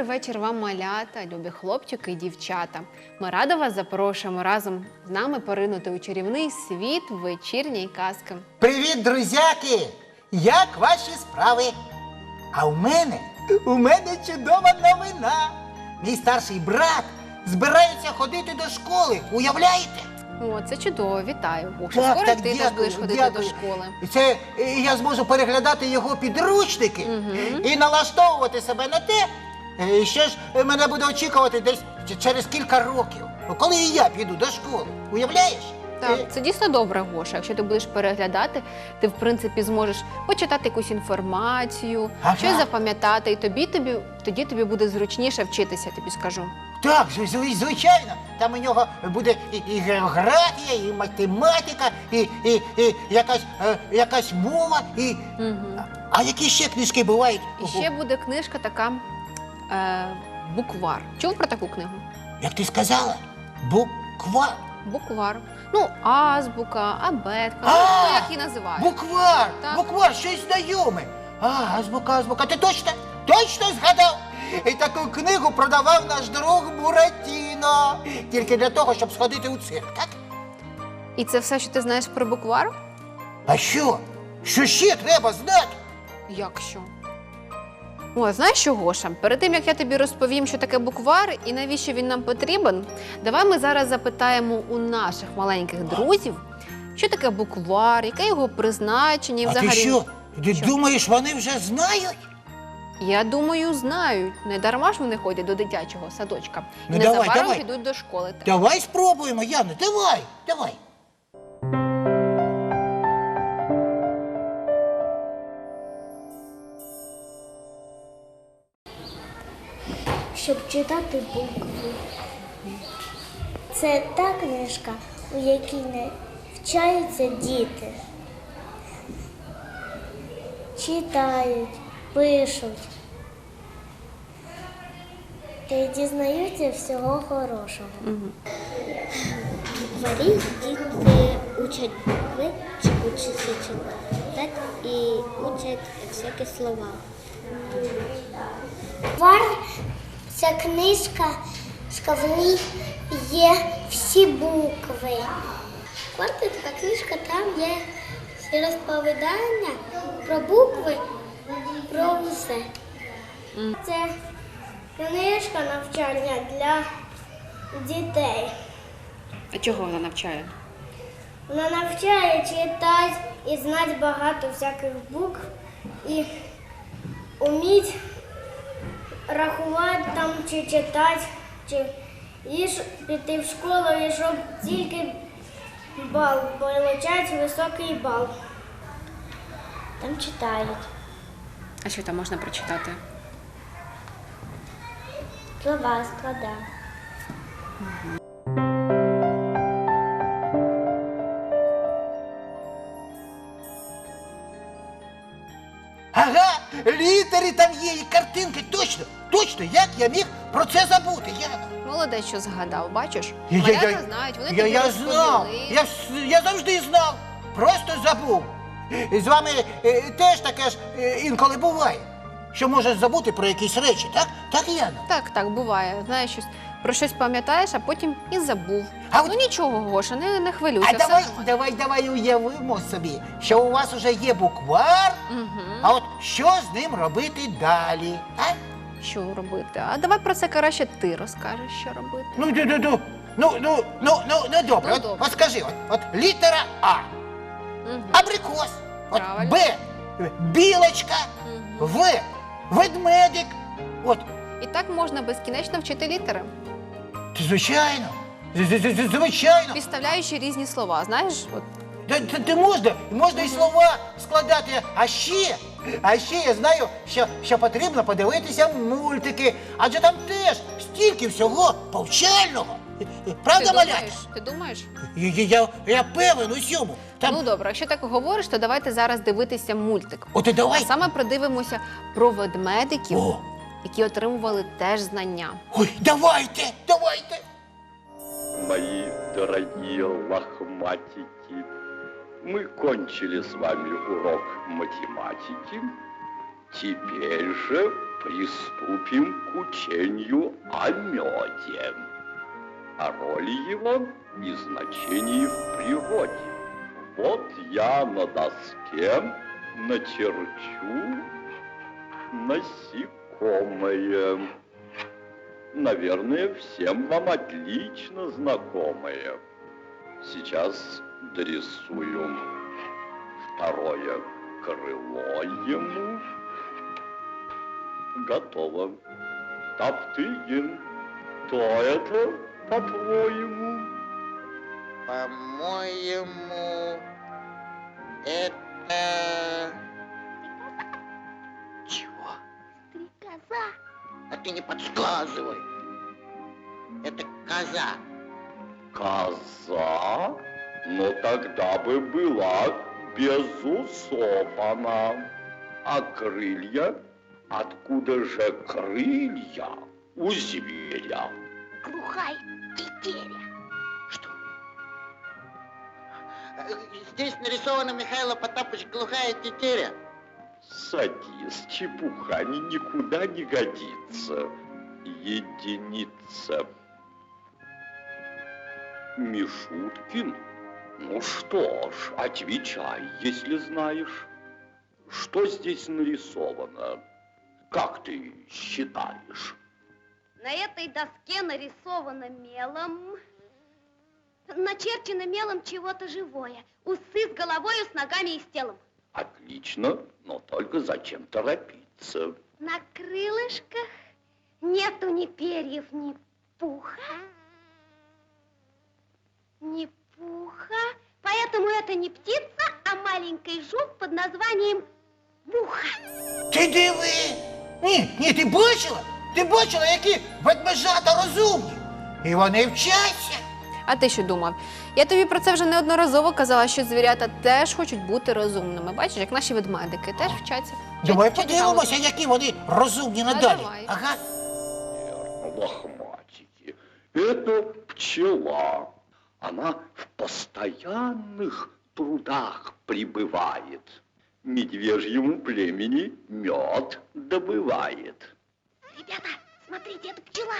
Добрий вечір вам, малята, любі хлопчики і дівчата. Ми радо вас запрошуємо разом з нами поринути у чарівний світ вечірньої казки. Привіт, друзяки! Як ваші справи? А у мене, у мене чудова новина. Мій старший брат збирається ходити до школи. Уявляєте? О, це чудово, вітаю. Гоша. Так, Скоро так, ти теж дякую, будеш ходити дякую. до школи. Це е, я зможу переглядати його підручники Мгм. і налаштовувати себе на те, е, що ж мене буде очікувати десь ч- через кілька років, коли і я піду до школи. Уявляєш? Е, Так, це дійсно добре, Гоша. Якщо ти будеш переглядати, ти в принципі зможеш почитати якусь інформацію, Ага. щось запам'ятати, і тобі, тобі тоді тобі буде зручніше вчитися, я тобі скажу. Так, зв- зв- звичайно. Там у нього буде і, і географія, і математика, і, і, і якась, е, якась мова. І... Угу. А які ще книжки бувають? І ще буде книжка така е, буквар. Чув про таку книгу? Як ти сказала? Буква. Буквар. Ну, азбука, абетка, ну, А! хто як її називає. Буквар! Так. Буквар, щось знайоме. А, азбука, азбука. Ти точно? Точно згадав? І таку книгу продавав наш друг Буратіно. Тільки для того, щоб сходити у цирк, так? І це все, що ти знаєш про буквар? А що? Що ще треба знати? Як що? О, знаєш що, Гоша? Перед тим як я тобі розповім, що таке буквар і навіщо він нам потрібен, давай ми зараз запитаємо у наших маленьких друзів, що таке буквар, яке його призначення і а взагалі. ти що? Ти Що? думаєш, вони вже знають? Я думаю, знають. Не дарма ж вони ходять до дитячого садочка. Ну, і давай, незабаром давай. підуть до школи. Давай спробуємо, Яна, давай, давай. Щоб читати букви. Це та книжка, у якій навчаються діти. Читають, пишуть та дізнаються всього хорошого. Дворі діти учать букви, чи учаться читати і учать всякі слова. Вар ця книжка, в ній є всі букви. Кварта така книжка, там є всі розповідання про букви, про все. Це книжка навчання для дітей. А чого вона навчає? Вона навчає читати і знати багато всяких букв і вміть рахувати там чи читати, чи і піти в школу, і щоб тільки бал получати високий бал. Там читають А що там можна прочитати? слова, склада. Ага, літери там є і картинки. Точно, точно, як я міг про це забути, Яна? Молодець, що згадав, бачиш? Я- я- я- знають, вони Я, тобі я розповіли. знав, я, вс- я завжди знав, просто забув. І З вами е, теж таке ж е, інколи буває, що можеш забути про якісь речі, так? Так, Яна? Так, так, буває. Знаєш, щось про щось пам'ятаєш, а потім і забув. А ну от- нічого, Гоша, не, не хвилюйся. А все давай, нормально. давай, давай уявимо собі, що у вас уже є буквар, Мгм. а от що з ним робити далі? А? Що робити? А давай про це краще ти розкажеш, що робити. Ну, ну, ну, ну, ну, ну, ну, ну, ну добре, Ну, от, добре. от скажи, от, от літера А, Мгм. абрикос, от Правильно. Б, білочка, Мгм. В, ведмедик. От, І так можна безкінечно вчити літери, звичайно, звичайно. підставляючи різні слова. Знаєш, от Та, та, та можна, можна і слова складати. А ще, а ще я знаю, що, що потрібно подивитися мультики, адже там теж стільки всього повчального. Правда, ти малята? Ти думаєш? Я, я, я, я певен у цьому. Там, Ну добре, якщо так говориш, то давайте зараз дивитися мультик. от і А давай. саме придивимося про ведмедиків, О, які отримували теж знання. ой, давайте, давайте. Мои дорогие лохматики, мы кончили с вами урок математики. Теперь же приступим к учению о меде, о роли его и значении в природе. Вот я на доске начерчу насекомое. Наверное, всем вам отлично знакомое. Сейчас дорисуем второе крыло ему. Готово. Топтыгин, кто это, по-твоему? По-моему, это... Стрекоза. А ты не подсказывай. Это коза. Коза? Но тогда бы была без усов она. А крылья? Откуда же крылья у зверя? Глухая тетеря. Что? Э, Здесь нарисована Михаила Потапыч глухая тетеря. Садись, чепуха, ни- никуда не годится. Единица. Мишуткин? Ну что ж, отвечай, если знаешь. Что здесь нарисовано? Как ты считаешь? На этой доске нарисовано мелом, начерчено мелом чего-то живое. Усы с головой, с ногами и с телом. Отлично, но только зачем торопиться? На крылышках нету ни перьев, ни пуха. Ни пуха. Поэтому это не птица, а маленький жук под названием муха. Ти диви! Ні, ні, ти бачила? Ти бачила, які ведмежата розумні? І вони вчаться. А ти що думав? Я тобі про це вже неодноразово казала, що звірята теж хочуть бути розумними. Бачиш, як наші ведмедики теж вчаться. Давай Вчать- подивимося, які вони розумні надалі. давай. Ага. Верно, лохматики. Это пчела. Она в постоянных трудах пребывает. Медвежьему племени мед добывает. Ребята, смотрите, это пчела.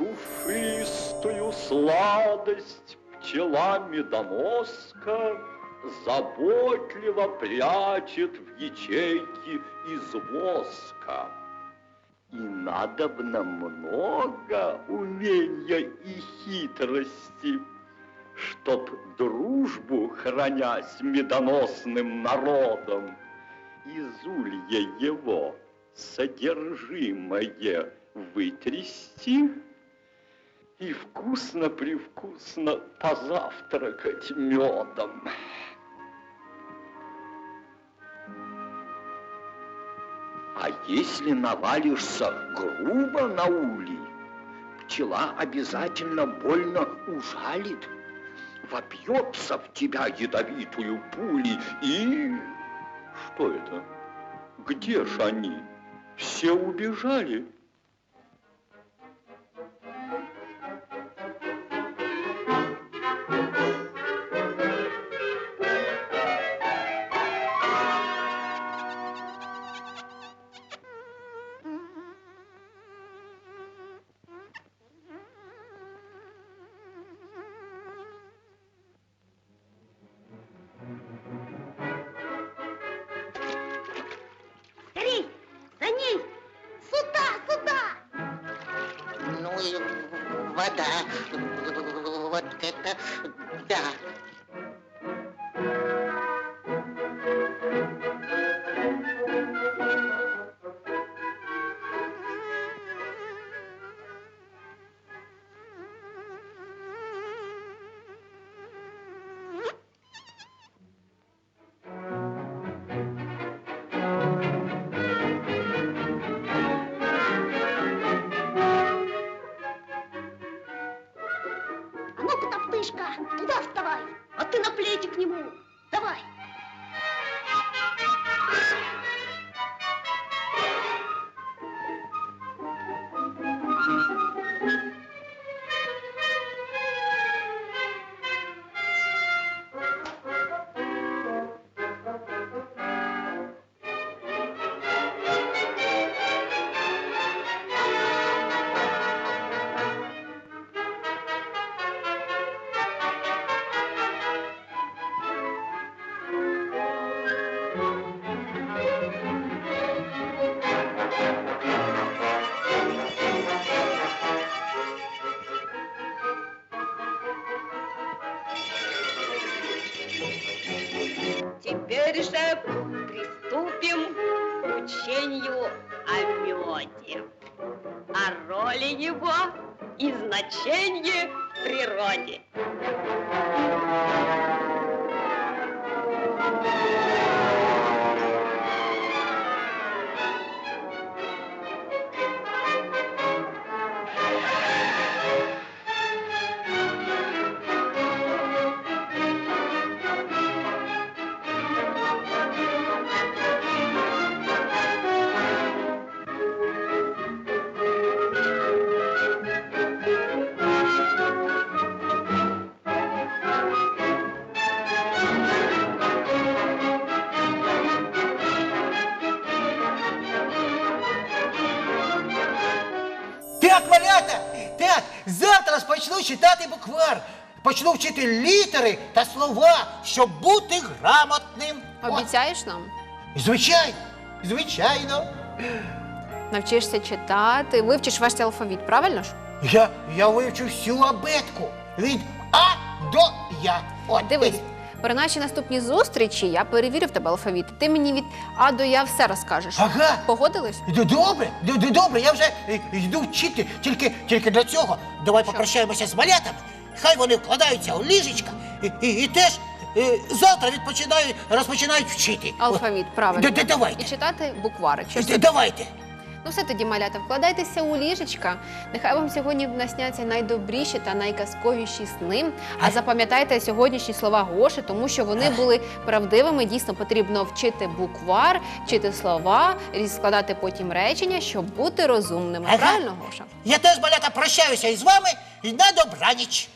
Душистую сладость пчела медоноска заботливо прячет в ячейки из воска. И надобно много умения и хитрости, чтоб дружбу, храня с медоносным народом, из улья его содержимое вытрясти и вкусно-привкусно позавтракать медом. А если навалишься грубо на улей, пчела обязательно больно ужалит, вопьется в тебя ядовитую пулей и... Что это? Где ж они? Все убежали. Вода. Вот это да. Virginia. Завтра почну читати буквар. Почну вчити літери та слова, щоб бути грамотним. Обіцяєш нам? звичайно, звичайно. Навчишся читати, вивчиш весь алфавіт, правильно ж? Я, я вивчу всю абетку від А до Я. От, Дивись, при нашій наступній зустрічі я перевірю в тебе алфавіт. Ти мені від А до Я все розкажеш. Ага. Погодились? Д- Добре, д- д- добре, я вже е, йду вчити. Тільки, тільки для цього давай попрощаємося з малятами. Хай вони вкладаються у ліжечка і, і, і теж е, завтра відпочинають, розпочинають вчити. Алфавіт, правильно. д- д- Давайте. І читати букварик. Що ж Д- Давайте. Ну все тоді, малята, вкладайтеся у ліжечка. Нехай вам сьогодні насняться найдобріші та найказковіші сни. А запам'ятайте сьогоднішні слова Гоші, тому що вони були правдивими. Дійсно потрібно вчити буквар, вчити слова, складати потім речення, щоб бути розумними. Ага. Правильно, Гоша? Я теж, малята, прощаюся із вами і на добраніч.